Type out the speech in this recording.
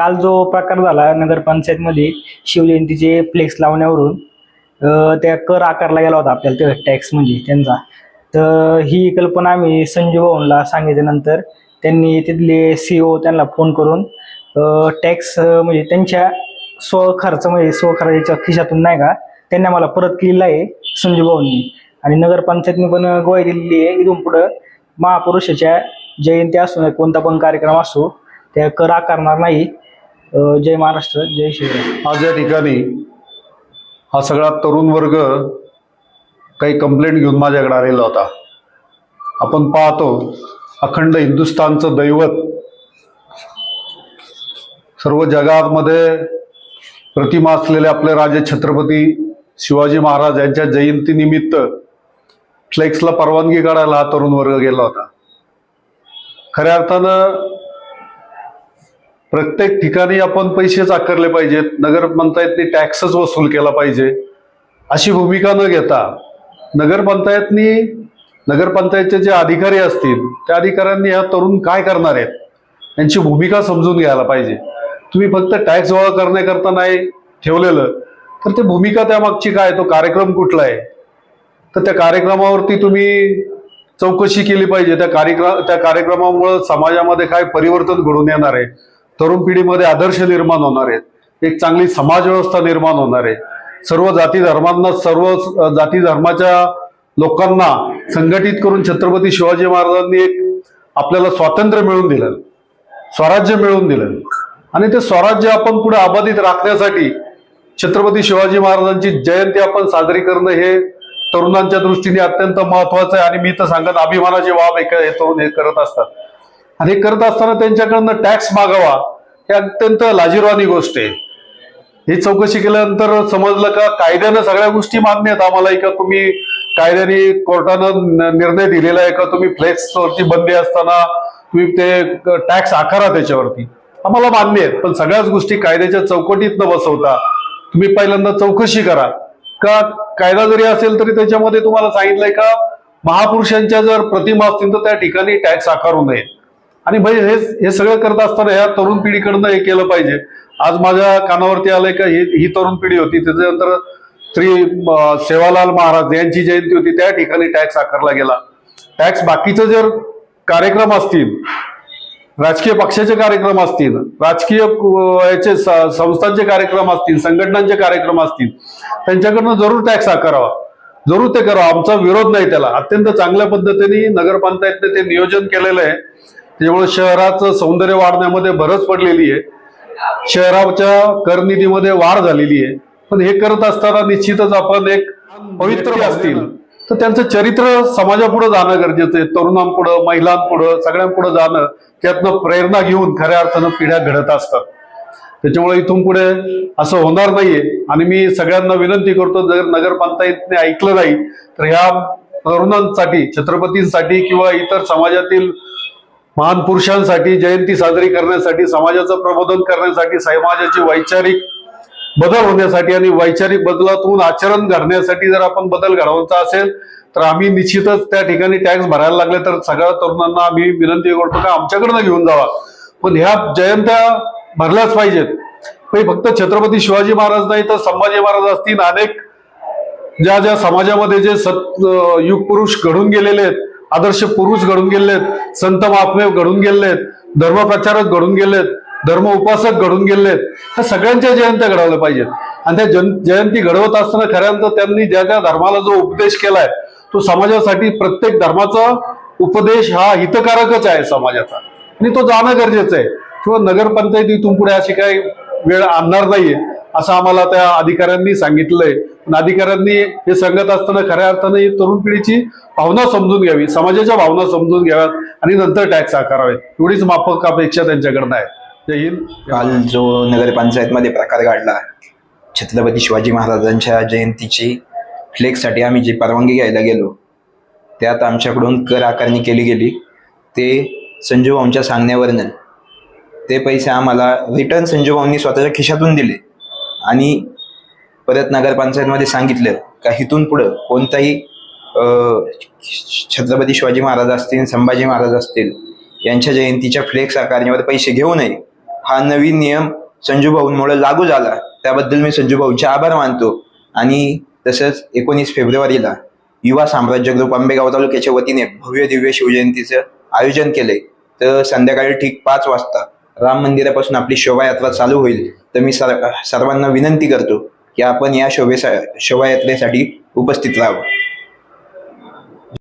काल जो प्रकार झाला नगरपंचायतमध्ये शिवजयंतीचे फ्लेक्स लावण्यावरून त्या कर आकारला गेला होता आपल्याला ते टॅक्स म्हणजे त्यांचा. तर ही कल्पना आम्ही संजू भाऊनला सांगितल्यानंतर त्यांनी तिथले सी ओ त्यांना फोन करून टॅक्स म्हणजे त्यांच्या स्वखर्च म्हणजे स्वखर्चाच्या खिशातून नाही का त्यांनी आम्हाला परत केलेला आहे संजू भाऊंनी. आणि नगरपंचायतने पण ग्वाही दिलेली आहे. इथून पुढं महापुरुषाच्या जयंती असो नाही कोणता पण कार्यक्रम असो त्या कर आकारणार नाही. जय महाराष्ट्र जय शिवराय. आज या ठिकाणी हा सगळा तरुण वर्ग काही कंप्लेंट घेऊन माझ्याकडे आलेला होता. आपण पाहतो अखंड हिंदुस्थानचं दैवत सर्व जगामध्ये प्रतिमा असलेले आपले राजे छत्रपती शिवाजी महाराज यांच्या जयंतीनिमित्त फ्लेक्सला परवानगी काढायला हा तरुण वर्ग गेला होता. खऱ्या अर्थानं प्रत्येक ठिकाणी आपण पैसेच आकारले पाहिजेत. नगरपंचायतनी टॅक्सच वसूल केला पाहिजे. अशी भूमिका न घेता नगरपंचायतनी नगरपंचायतचे जे अधिकारी असतील त्या अधिकाऱ्यांनी ह्या तरुण काय करणार आहेत यांची भूमिका समजून घ्यायला पाहिजे. तुम्ही फक्त टॅक्स गोळा करण्याकरता नाही ठेवलेलं तर ते भूमिका त्यामागची काय? तो कार्यक्रम कुठला आहे? तर त्या कार्यक्रमावरती तुम्ही चौकशी केली पाहिजे. त्या कार्यक्रम त्या कार्यक्रमामुळं समाजामध्ये काय परिवर्तन घडून येणार आहे? तरुण पिढीमध्ये आदर्श निर्माण होणार आहेत. एक चांगली समाज व्यवस्था निर्माण होणार आहे. सर्व जाती धर्मांना सर्व जाती धर्माच्या लोकांना संघटित करून छत्रपती शिवाजी महाराजांनी एक आपल्याला स्वातंत्र्य मिळवून दिलं. स्वराज्य मिळवून दिलं. आणि ते स्वराज्य आपण पुढे अबाधित राखण्यासाठी छत्रपती शिवाजी महाराजांची जयंती आपण साजरी करणं हे तरुणांच्या दृष्टीने अत्यंत महत्वाचं आहे. आणि मी तर सांगत अभिमानाची बाब एक हे तरुण हे करत असतात. आणि हे करत असताना त्यांच्याकडनं टॅक्स मागावा हे अत्यंत लाजीरवाणी गोष्ट आहे. ही चौकशी केल्यानंतर समजलं का कायद्यानं सगळ्या गोष्टी मान्य आहेत आम्हाला का तुम्ही कायद्याने कोर्टानं निर्णय दिलेला आहे का तुम्ही फ्लेक्सवरती बंदी असताना तुम्ही ते टॅक्स आकारा त्याच्यावरती? आम्हाला मान्य आहेत पण सगळ्याच गोष्टी कायद्याच्या चौकटीत न बसवता. तुम्ही पहिल्यांदा चौकशी करा. का कायदा जरी असेल तरी त्याच्यामध्ये तुम्हाला सांगितलंय का महापुरुषांच्या जर प्रतिमा असतील तर त्या ठिकाणी टॅक्स आकारू नये आणि भाई हे हे सगळं करत असताना या तरुण पिढीकडनं हे केलं पाहिजे. आज माझ्या कानावरती आलंय का ही ही तरुण पिढी होती. त्याच्यानंतर श्री सेवालाल महाराज यांची जयंती होती. त्या ठिकाणी टॅक्स आकारला गेला. टॅक्स बाकीचे जर कार्यक्रम असतील राजकीय पक्षाचे कार्यक्रम असतील राजकीय याचे संस्थांचे कार्यक्रम असतील संघटनांचे कार्यक्रम असतील त्यांच्याकडनं जरूर टॅक्स आकारावा. जरूर ते करावं. आमचा विरोध नाही त्याला. अत्यंत चांगल्या पद्धतीने नगरपंचायतने ते नियोजन केलेलं आहे. त्यामुळे शहराचं सौंदर्य वाढण्यामध्ये भरच पडलेली आहे. शहराच्या करनिधीमध्ये वाढ झालेली आहे. पण हे करत असताना निश्चितच आपण एक पवित्र असतील. तर त्यांचं चरित्र समाजापुढे जाणं गरजेचं आहे. तरुणांपुढं महिलांपुढं सगळ्यांपुढे जाणं त्यातनं प्रेरणा घेऊन खऱ्या अर्थानं पिढ्या घडत असतात. त्याच्यामुळे इथून पुढे असं होणार नाहीये. आणि मी सगळ्यांना विनंती करतो जर नगरपंचायतने ऐकलं नाही तर ह्या तरुणांसाठी छत्रपतींसाठी किंवा इतर समाजातील महान पुरुषांसाठी जयंती साजरी करण्यासाठी समाजाचं प्रबोधन करण्यासाठी समाजाची वैचारिक बदल होण्यासाठी आणि वैचारिक बदलातून आचरण घडण्यासाठी जर आपण बदल घडवायचा असेल तर आम्ही निश्चितच त्या ठिकाणी टॅक्स भरायला लागले तर सगळ्या तरुणांना आम्ही विनंती करतो का आमच्याकडनं घेऊन जावा. पण ह्या जयंत्या भरल्याच पाहिजेत. फक्त छत्रपती शिवाजी महाराज नाही तर संभाजी महाराज असतील अनेक ज्या ज्या समाजामध्ये जे सत युग पुरुष घडून गेलेले आहेत आदर्श पुरुष घडून गेलेले आहेत संत महात्मे घडून गेलेले आहेत धर्मप्रचारक घडून गेले आहेत धर्म उपासक घडून गेलेत आहेत ह्या सगळ्यांच्या जयंत्या घडवल्या पाहिजेत. आणि त्या जन जयंती घडवत असताना खऱ्यानं त्यांनी ज्या त्या धर्माला जो उपदेश केलाय तो समाजासाठी प्रत्येक धर्माचा उपदेश हा हितकारकच आहे समाजाचा. आणि तो जाणं गरजेचं आहे. किंवा नगरपंचायतीतून पुढे अशी काही वेळ आणणार नाहीये. असं आम्हाला त्या अधिकाऱ्यांनी सांगितलंय. पण अधिकाऱ्यांनी हे सांगत असताना खऱ्या अर्थाने ही तरुण पिढीची भावना समजून घ्यावी समाजाच्या भावना समजून घ्याव्यात आणि नंतर टॅक्स आकारावे. एवढीच माफक अपेक्षा त्यांच्याकडनं आहे. जय हिंद. काल जो नगरपंचायतमध्ये प्रकार घडला छत्रपती शिवाजी महाराजांच्या जयंतीची फ्लेक्ससाठी आम्ही जी परवानगी घ्यायला गेलो त्यात आमच्याकडून कर आकारणी केली गेली. ते संजू भाऊंच्या सांगण्यावरनं ते पैसे आम्हाला रिटर्न संजू भाऊंनी स्वतःच्या खिशातून दिले. आणि परत नगरपंचायतमध्ये सांगितलं का इथून पुढं कोणताही छत्रपती शिवाजी महाराज असतील संभाजी महाराज असतील यांच्या जयंतीच्या फ्लेक्स आकारणीवर पैसे घेऊ नये. हा नवीन नियम संजू भाऊंमुळे लागू झाला. त्याबद्दल मी संजू भाऊंचे आभार मानतो. आणि तसंच एकोणीस फेब्रुवारीला युवा साम्राज्य ग्रुप आंबेगाव तालुक्याच्या वतीने भव्य दिव्य शिवजयंतीचं आयोजन केले तर संध्याकाळी ठीक पाच वाजता राम मंदिरापासून आपली शोभायात्रा चालू होईल तर मी सर सर्वांना विनंती करतो की आपण या शोभे शोभायात्रेसाठी उपस्थित राहावं.